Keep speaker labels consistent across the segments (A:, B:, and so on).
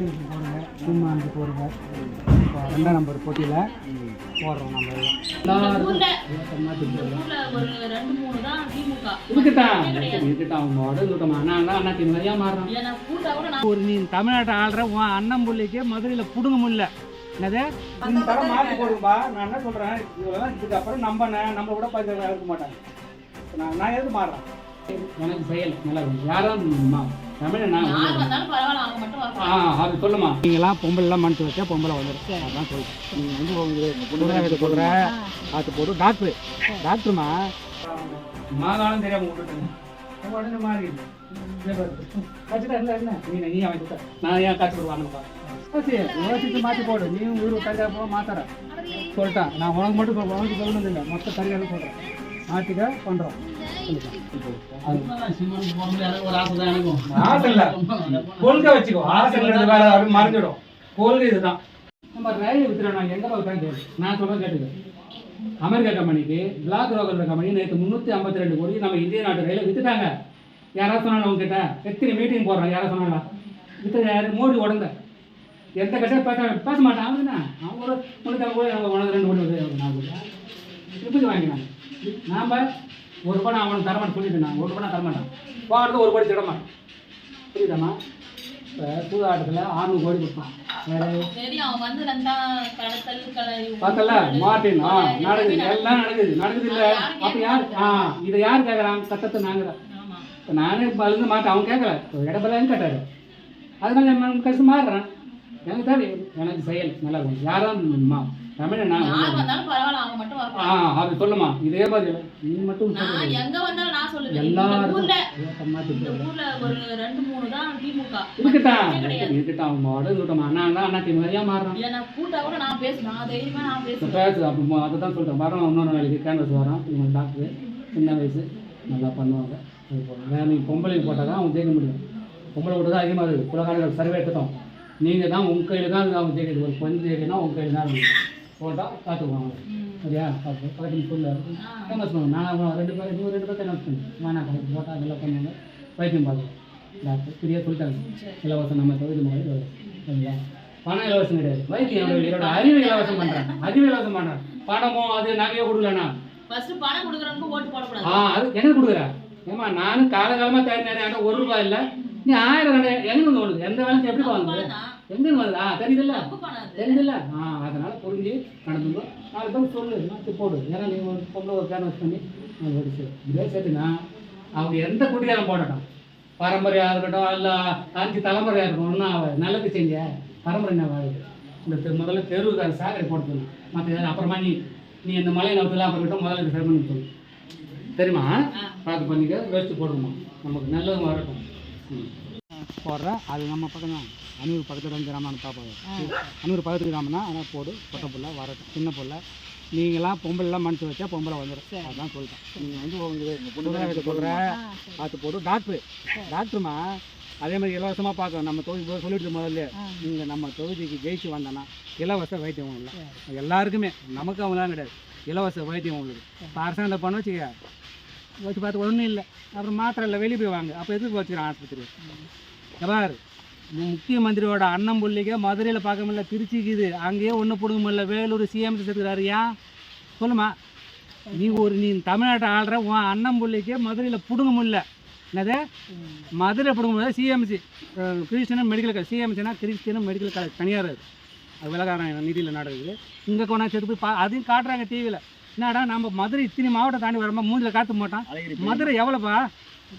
A: Experience போடுங்க சீமானுக்கு போடுங்க இப்போ ரெண்டாம் நம்பர் போட்டியில் போடுறோம் நம்ம எல்லாம்.
B: ஒரு
A: நீ தமிழ்நாட்டை ஆள்ற உன் அண்ணன் பிள்ளைக்கு மதுரையில் பிடுங்க முடியல. என்னது? இந்த தரம் மாற்றி போடுங்கப்பா. நான் என்ன சொல்கிறேன் இதுக்கப்புறம் நம்பினேன் நம்மளை கூட பார்த்து இருக்க மாட்டாங்க. நான் நான் எதுக்கு மாறுறேன்? எனக்கு செயல் நல்லா யாரும் அது சொல்லுமா. நீங்களாம் பொம்பளைலாம் மனசு வச்சா பொம்பளை வந்துடும் அதான் சொல்றேன். நீங்கள் வந்து உங்களுக்கு புதுநகரத்தை சொல்கிற பார்த்து போட்டு டாக்டர். டாக்டர்மா? மாதாளம் உடனே நீ அவன் நான் ஏன் யோசிச்சு மாற்றி போடு. நீ ஊர் தனியாக போக மாத்தார சொல்லிட்டேன். நான் உனக்கு மட்டும் உனக்கு சொல்லணும் இல்லை. மொத்த தனியாக சொல்கிறேன் மாற்றிக்க பண்ணுறோம்
B: ஆசை தான் எனக்கும்
A: ஆசை இல்ல கொள்கை வச்சுக்கோ. ஆசை வேற அப்படி மறைஞ்சிடும். கொள்கை இதுதான். நம்ம ரயில் வித்துறோம் நாங்கள் எங்கே பார்க்க கேட்டு நான் சொல்கிறேன் கேட்டுக்க. அமெரிக்கா கம்பெனிக்கு பிளாக் ரோகல் கம்பெனி நேற்று முந்நூற்றி ஐம்பத்தி ரெண்டு கோடி நம்ம இந்திய நாட்டு ரயில வித்துட்டாங்க. யாராவது சொன்னாங்க உங்ககிட்ட எத்தனை மீட்டிங் போடுறாங்க? யாராவது சொன்னாங்களா வித்து யாரு? மோடி உடந்த. எந்த கட்சியும் பேச பேச மாட்டான். அவன் என்ன? அவன் ஒரு முன்னூற்றி கோடி அவங்க உனக்கு ரெண்டு கோடி வருது நான் இப்படி வாங்கினாங்க. நாம் ஒரு பணம் அவனுக்கு தரமாட்டேன் சொல்லிட்டு நான். ஒரு பணம் தரமாட்டான். போகிறது ஒரு கோடி திடமா? புரியுதாம்மா? இப்போ புது ஆட்டத்தில் ஆறுநூறு கோடி
B: கலை
A: பார்த்தல மார்டின் ஆ நடக்குது. எல்லாம் நடக்குது. நடக்குது இல்லை? அப்போ யார்? ஆ இதை யார் கேட்குறான் சட்டத்தை
B: ஆமா.
A: இப்போ நானே அழுந்து மாட்டேன். அவன் கேட்கல இடப்பெல்லாம் கேட்டாரு? அதனால நான் கஷ்டம் மாறுறேன். எனக்கு தேவை எனக்கு செயல். நல்லா இருக்கும். யாரும் தமிழ் நான் ஆ அது சொல்லுமா. இதே மாதிரி. நீ மட்டும்
B: நான் எங்க வந்தாலும் நான் சொல்லுவேன்.
A: எல்லாரும்
B: ஊர்ல இந்த ஊர்ல ஒரு ரெண்டு மூணு தான் திமுக.
A: இருக்கட்டான் இருக்கட்டான் அவங்க உடல் இருக்கட்டும் அண்ணா அண்ணா அண்ணா திமுக ஏன் மாறுறான்?
B: இல்ல நான் கூட்டா கூட நான் பேசுவேன் நான் தைரியமா நான் பேசுவேன்.
A: பேசு அப்போ அதை தான் சொல்கிறேன் வரோம் இன்னொரு நாளைக்கு கேன்வஸ் வரோம் இவங்க டாக்டரு சின்ன வயசு. நல்லா பண்ணுவாங்க. அது போகலாம் வேறு நீங்கள் பொம்பளை போட்டால் தான் அவங்க ஜெயிக்க முடியும். பொம்பளை விட்டு தான் அதிகமாக இருக்குது குலகாரர்கள் சர்வே எடுத்துட்டோம். நீங்கள் தான் உங்கள் கையில் தான் அவங்க ஜெயிக்கிறது. ஒரு கொஞ்சம் ஜெயிக்கணும் உங்கள் கையில் தான் போட்டால் பார்த்துக்குவாங்க. சரியா பார்த்து பக்கத்தில் சொல்லு
B: ஆ.
A: ஃபேமஸ் பண்ணுவோம் நான் ரெண்டு பேரும் இன்னும் ரெண்டு பேர் ஃபேமஸ் பண்ணுவேன் வேணா கணக்கு போட்டால் நல்லா பண்ணுவாங்க. வைத்தியம் பார்க்கலாம் டாக்டர் ஃப்ரீயாக சொல்லிட்டாங்க. இலவசம் நம்ம தொகுதி இலவசம் சரிங்களா? பணம் இலவசம் கிடையாது. வைத்தியம் என்னோட அறிவு இலவசம் பண்ணுறேன் அறிவு இலவசம் பண்ணுறேன் பணமோ அது நகையோ கொடுக்கலண்ணா
B: ஃபர்ஸ்ட் பணம் கொடுக்குறவங்க ஓட்டு போடக்கூடாது.
A: ஆ அது எனக்கு கொடுக்குற? ஏமா நானும் காலகாலமாக தேடி நிறைய ஒரு ரூபாய் இல்லை. நீ ஆயிரம் ரெண்டாயிரம் எங்கே வந்து ஓடுது எந்த வேலைக்கு எப்படி வாங்குது
B: தான்.
A: எங்கேருந்து வருது ஆ தெரியுதுல்ல. தெரியுதுல்ல? ஆ அதனால புரிஞ்சு நடந்துக்கோ. நாலு பேர் சொல்லு. மாற்றி போடு? ஏன்னா நீ ஒரு பொம்பளை ஒரு கேன்வஸ் பண்ணி நான் வெடிச்சு இதே சேர்த்துனா அவங்க எந்த குடிகாரம் போடட்டும்? பரம்பரையாக இருக்கட்டும் இல்லை அஞ்சு தலைமுறையாக இருக்கட்டும் ஒன்றும் அவ நல்லது செஞ்ச பரம்பரை என்ன வாழ்க்கை இந்த தெரு- முதல்ல தெருவுக்கார சாக்கடை போட்டு சொல்லு. மற்ற அப்புறமா நீ நீ இந்த மலை நோக்கெல்லாம் அப்புறம் முதல்ல இது சரி பண்ணி தெரியுமா. பார்த்து பண்ணிக்க. வேஸ்ட்டு போடணுமா நமக்கு நல்லதும் வரட்டும். ம். போடுறேன். அது நம்ம பக்கம் தான். அனூர் பக்கத்தில் தான் கிராமம்னு பார்ப்பாங்க. அனூர் பக்கத்து கிராமம்னா ஆனால் போடு பொட்டை புள்ள வரட்டும் சின்ன புள்ள நீங்களாம் பொம்பளைலாம் மனசு வச்சா பொம்பளை வந்துடும் அதான் சொல்லிட்டேன் நீங்கள் வந்து புதுநகரத்தை சொல்கிற பார்த்து போடு. டாக்டர். டாக்டருமா? அதே மாதிரி இலவசமாக பார்க்கணும். நம்ம தொகுதி சொல்லிட்டு முதல்ல. நீங்கள் நம்ம தொகுதிக்கு ஜெயிச்சு வந்தோன்னா இலவச வைத்தியம் உங்களுக்கு எல்லாருக்குமே. நமக்கு அவங்களாம் கிடையாது. இலவச வைத்தியம் உங்களுக்கு இப்போ அரசாங்கத்தை பண்ண வச்சுக்க. வச்சு பார்த்து ஒன்றும் இல்லை. அப்புறம் மாத்திரை இல்லை. வெளியே போய் வாங்க. அப்போ எதுக்கு வச்சுக்கிறேன் ஆஸ்பத்திரி எவ்வாறு முக்கிய மந்திரியோட அண்ணன் புள்ளிக்க மதுரையில் பார்க்க முடியல திருச்சிக்கு இது. அங்கேயே ஒன்று பிடுங்க முடியல வேலூர் சிஎம் சேர்த்துக்கிறாரு. ஏன்? சொல்லுமா நீ ஒரு நீ தமிழ்நாட்டை ஆள்ற உன் அண்ணன் புள்ளிக்கு மதுரையில் பிடுங்க முடியல. என்னது? மதுரை பிடுங்க முடியல. சிஎம்சி கிறிஸ்டியன் மெடிக்கல் காலேஜ் சிஎம்சினா கிறிஸ்டியன் மெடிக்கல் காலேஜ் தனியார் அது. அது விலகாரம் நிதியில் நடக்குது. இங்கே கொண்டா சேர்த்து போய் பா அதையும் காட்டுறாங்க டிவியில் என்னடா நம்ம மதுரை இத்தனை மாவட்டம் தாண்டி வரமா? மூஞ்சில் காட்ட மாட்டான் மதுரை எவ்வளோப்பா?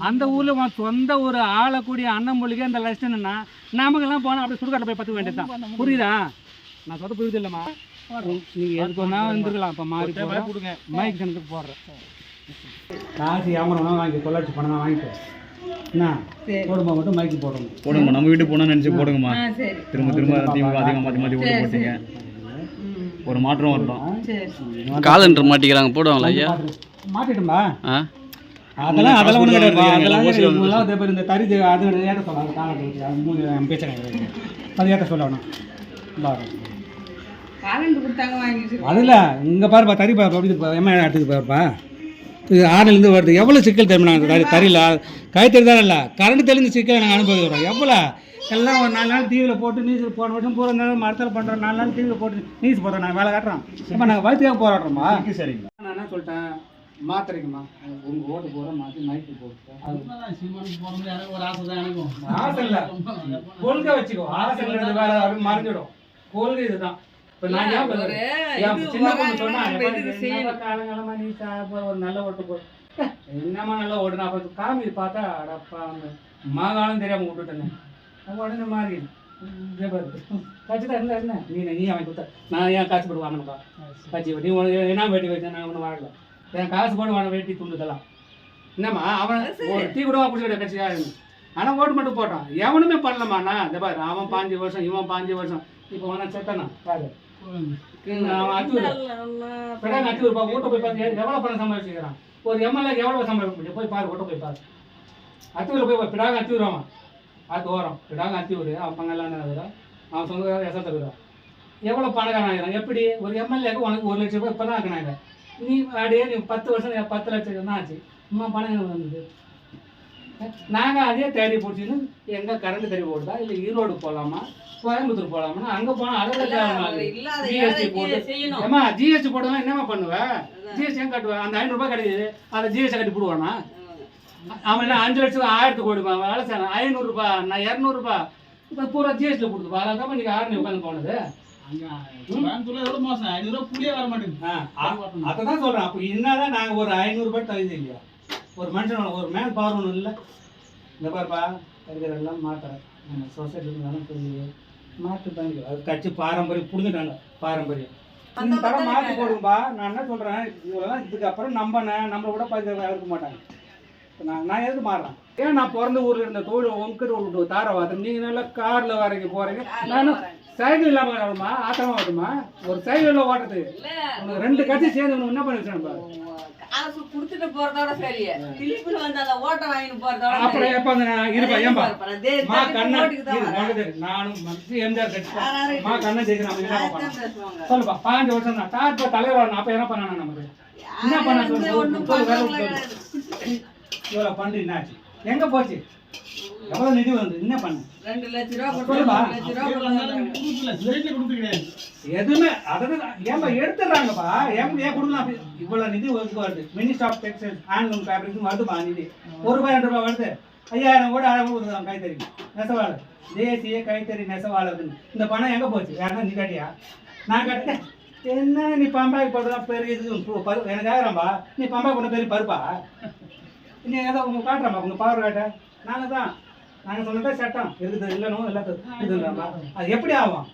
A: அந்த ஊரில் உன் சொந்த ஒரு ஆளக்கூடிய அண்ணன் மொழிக்கு அந்த லட்சணம்னா நமக்கெல்லாம் போனால் அப்படியே சுடுகாட்டில் போய் பற்ற வேண்டியதுதான் புரியுதா? நான் சொல்ல புரியுது இல்லைம்மா? நீங்கள் எதுக்கு ஒன்றா வந்துருக்கலாம் இப்போ மாறி போடுங்க மைக் கணக்கு போடுறேன். காசு வியாபாரம் வாங்கி தொள்ளாயிரத்தி பணம் தான் வாங்கிக்கோ என்ன? போடும்போது மட்டும்? மைக்கு போடணும்
C: போடுங்கம்மா. நம்ம வீட்டு போனா நினைச்சு போடுங்கம்மா. திரும்ப திரும்ப திமுக அதிகமாக மாற்றி மாற்றி ஓட்டு போட்டீங்க. ஒரு மாற்றம் வரட்டும்.
D: காலண்டர் மாட்டிக்கிறாங்க. போடுவாங்களா ஐயா?
A: மாட்டிட்டும்பா
D: ஆ?
A: அதெல்லாம் அதெல்லாம் ஒன்றும் கிடையாது. அதெல்லாம் இதே பேர் இந்த தறி இது அது ஏற்ற சொல்ல அது காலத்துக்கு அது மூணு பேச்சு கிடையாது அது ஏற்ற சொல்லணும்.
E: காலண்டு.
A: அதில் இங்கே பாருப்பா தறி அப்படி. எம்மா எடுத்துக்கு பாருப்பா? இது ஆறிலேருந்து வருது. எவ்வளோ சிக்கல் தெரியுமா நாங்கள் தறி தறியில்? கைத்தறி தான் இல்லை? கரண்ட் தெளிஞ்ச சிக்கலை நாங்கள் அனுபவிக்கிறோம். எவ்வளோ எல்லாம் ஒரு நாலு நாள் டிவியில் போட்டு நியூஸ் போன வருஷம் பூரா இருந்தாலும் மரத்தில் பண்ணுறோம் நாலு நாள் டிவியில் போட்டு நியூஸ் போடுறோம் நாங்கள் வேலை காட்டுறோம். இப்போ நாங்கள் வயிற்றுக்காக போராடுறோமா
C: சரிங்களா
A: நான் என்ன சொல்லிட்டேன்? மாத்திரைக்குமா? உங்கள் ஓட்டு போகிற மாற்றி நைட்டு போட்டு ஆசை இல்லை. கொள்கை வச்சுக்கோ. ஆசை வேற மறைஞ்சிடும். கொள்கை இதுதான். இப்போ நான் ஏன்
E: ஒரு
A: ஒரு நல்ல ஓட்டு போ. என்னம்மா நல்ல ஓட்டு நான் அப்போ காமி பார்த்தா அடப்பா மகாலம் தெரியாம விட்டுட்டேன். உடனே மாறி கட்சி தான் இல்லை என்ன? நீ நீ அவன் கொடுத்த. நான் ஏன் காசு போட்டு வாங்கணும்ப்பா கட்சி நீ என்ன வேட்டி வச்சேன் நான் ஒன்றும் வாங்கல. என் காசு போட்டு வாங்க வேட்டி துண்டுதெல்லாம் என்னம்மா அவன் ஒரு டீ கூட பிடிச்சிக்கிட்ட கட்சியாக இருந்து ஆனால் ஓட்டு மட்டும் போட்டான். எவனுமே பண்ணலம்மா நான் இந்த பாரு அவன் பாஞ்சு வருஷம் இவன் பாஞ்சு வருஷம். இப்போ அவன் செத்தானா? பாரு. அவன் அத்தூர் பா ஓட்ட போய் பார்த்து எவ்வளோ பணம் சம்பாதிச்சுக்கிறான்? ஒரு எம்எல்ஏ எவ்வளோ சம்பாதிக்க முடியும்? போய் பாரு ஓட்ட போய் பாரு. அத்தூரில் போய். பிடாங்க அத்தூர் அவன் அது ஓரம். பிடாங்க அத்தூர் அவன் பங்கெல்லாம் அவன் சொந்தக்கார எசத்தை இருக்கிறான் எவ்வளோ பணக்காரன் ஆகிறான்? எப்படி? ஒரு எம்எல்ஏக்கு உனக்கு ஒரு லட்சம் ரூபாய் இப்போ தான் ஆக்கினாங்க. நீ அப்படியே நீ பத்து வருஷம் பத்து லட்சம் தான் ஆச்சு. அம்மா பணம் வந்தது. நாங்கள் அதே தேடி பிடிச்சின்னு எங்கே கரண்ட் தறி ஓடுதா இல்லை ஈரோடு போகலாமா கோயம்புத்தூர் போகலாமா அங்கே போனால்
E: இல்லாத
A: ஜிஎஸ்டி போட்டு. ஏமா ஜிஎஸ்டி போடுவேன் என்னம்மா பண்ணுவேன் ஜிஎஸ்டி ஏன் கட்டுவேன் அந்த ஐநூறுரூபா கிடைக்குது. அதை ஜிஎஸ்டி கட்டி போடுவானா? அவன் என்ன அஞ்சு லட்சம் ஆயிரத்து கோடி வேலை செய்யணும் ஐநூறுரூபா நான் இரநூறுபா இப்போ பூரா ஜிஎஸ்டியில் கொடுத்துப்பா. அதை தான் நீங்கள் ஆறு உட்காந்து போனது. அதை தான் சொல்கிறேன் அப்போ என்னதான் நாங்கள் ஒரு ஐநூறுரூபா தகுதி இல்லையா? ஒரு மனுஷனோட ஒரு மேன் பவர் ஒன்று இல்லை. இந்த பாருப்பா இருக்கிறதெல்லாம் மாத்துறேன் நம்ம சொசைட்டிக்கு நல்லா தெரியுது மாற்று பண்ணி அது கட்சி பாரம்பரியம் புரிஞ்சுட்டாங்க பாரம்பரியம். இந்த தரம் மாற்றி போடுங்கப்பா. நான் என்ன சொல்கிறேன் இதெல்லாம் இதுக்கப்புறம் நம்பினேன் நம்மளை விட பதிவு இருக்க மாட்டாங்க. நான் நான் எதுக்கு மாறுறேன் ஏன் நான் பிறந்த ஊரில் இருந்த தொழில் உங்ககிட்ட விட்டு தாரவாதம்? நீங்கள் நல்லா காரில் வரைக்கும் போகிறீங்க நானும் சைக்கிள் இல்லாமல் வருமா ஆட்டமாக வருமா ஒரு சைக்கிளில் ஓட்டுறது? உனக்கு ரெண்டு கட்சி சேர்ந்து என்ன பண்ணி வச்சுருப்பா
E: காசு கொடுத்துட்டு போறதோட சரி. திருப்பி வந்து அந்த ஓட்ட வாங்கிட்டு போறதோட
A: அப்புறம். எப்போ இருப்பா ஏன்பா? மா கண்ணன். நானும் மனசு எம்ஜிஆர் கட்சி தான்.
E: யாராரு
A: மா கண்ணன் ஜெயிக்கிறேன். சொல்லுப்பா. பாஞ்சு வருஷம் தான். டாட் தலைவர் அப்போ என்ன பண்ணானா நமக்கு என்ன பண்ண சொல்லு வேலை பண்ணி என்னாச்சு? எங்க போச்சு? எவ்வளோ நிதி வந்து என்ன பண்ணு?
E: ரெண்டு லட்ச ரூபா லட்ச ரூபா.
A: எதுவுமே அதாவது ஏன்பா எடுத்துடுறாங்கப்பா. ஏன் ஏன் கொடுக்கலாம்? அப்படி இவ்வளோ நிதி ஒதுக்கு வருது. Minister of textile handloom fabrics வருதுப்பா நிதி. ஒரு ரூபாய் ரெண்டு ரூபாய் வருது. ஐயாயிரம் கூட ஆயிரம் கொடுத்துருக்காங்க கைத்தறி. நெசவாளர். தேசிய கைத்தறி நெசவாளர்னு. இந்த பணம் எங்கே போச்சு? யாருன்னா நீ கட்டியா? நான் கட்டேன். என்ன நீ பம்பாய்க்கு போடுறதா பெரிய இது. பரு எனக்கு ஆயிரம்பா. நீ பம்பாய் பண்ண பெரிய பருப்பா? நீ ஏதோ உங்க காட்டுறப்பா உங்க பவர் காட்ட. நாங்கள் தான் நாங்கள் சொன்னதே சட்டம். இருக்குது இல்லைனோ எல்லாத்துக்கும் இதுன்றப்பா அது எப்படி ஆகும்?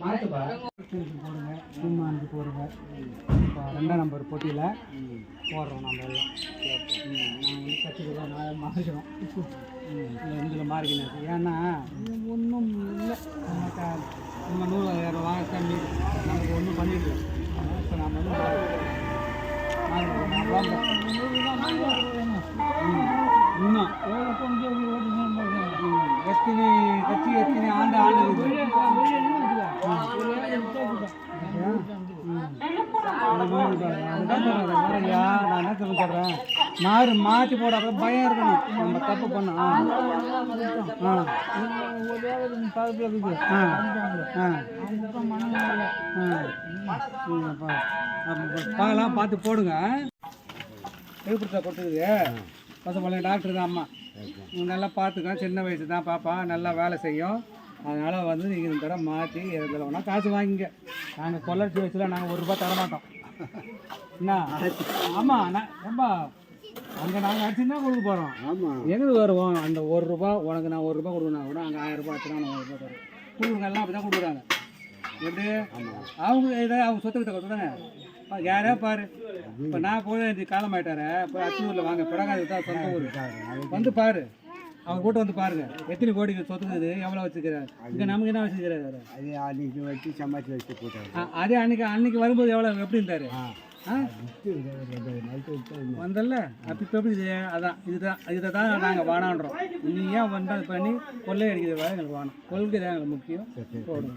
A: மாற்றுப்பா போடுங்க. போடுங்க. இப்போ ரெண்டாம் நம்பர் போட்டியில் போடுறோம் நம்ம எல்லாம். நாங்கள் கட்சிக்கு நான் மாறிக்கிறோம் இதில் மாறிக்கினாச்சு ஏன்னா ஒன்றும் இல்லை. நம்ம நூறு நான் என்ன சொல்ல சொல்கிறேன் மாறு மாற்றி போட பயம் இருக்கணும் நம்ம தப்பு பண்ணோம் ஆ ஆ ஆ ஆ பார்க்கலாம் பார்த்து போடுங்க விழுப்புரத்தை கொட்டுக்குது பசங்க டாக்டர் தான் அம்மா நல்லா பார்த்துக்க சின்ன வயசு தான் பாப்பா நல்லா வேலை செய்யும் அதனால் வந்து நீங்கள் இந்த தடவை மாற்றி எதில் வேணால் காசு வாங்கிங்க நாங்கள் கொள்ளட்சி வயசில் நாங்கள் ஒரு ரூபா தர மாட்டோம் என்ன? ஆமாம் நான் ஏம்பா அங்கே நாங்கள் அடிச்சுன்னா கொடுக்க போகிறோம் ஆமாம் எங்களுக்கு வருவோம்? அந்த ஒரு ரூபா உனக்கு நான் ஒரு ரூபா கொடுக்கணும். கூட அங்கே ஆயிரம் ரூபாய் ஆச்சுன்னா நான் ஒரு ரூபா எல்லாம் அப்படி தான் கொடுக்குறாங்க. எப்படி? அவங்க இதை அவங்க சொத்து கிட்ட கொடுத்தானே யாரே பாரு. இப்போ நான் போய் இந்த காலம் ஆயிட்டாரே போய் அச்சூரில் வாங்க. பிடகாது தான் சொந்த ஊர். வந்து பாரு. அவர் கூட்ட வந்து பாருங்க. எத்தனை கோடிக்கு சொத்துக்குது? எவ்வளோ வச்சுக்கிறாரு? இங்கே நமக்கு என்ன வச்சுக்கிறாரு
F: அது அன்னைக்கு வச்சு சமாளிச்சு வச்சு போட்டாரு.
A: அதே அன்னைக்கு அன்னைக்கு வரும்போது எவ்வளோ எப்படி இருந்தாரு? வந்தல்ல? அப்போ இப்போ எப்படி அதான் இதுதான் இதை தான் நாங்கள் வானான்றோம் நீ ஏன் வந்தால் பண்ணி கொள்ளை அடிக்கிறது வேலை எங்களுக்கு வேணும் கொள்கை தான் எங்களுக்கு முக்கியம். போடுங்க.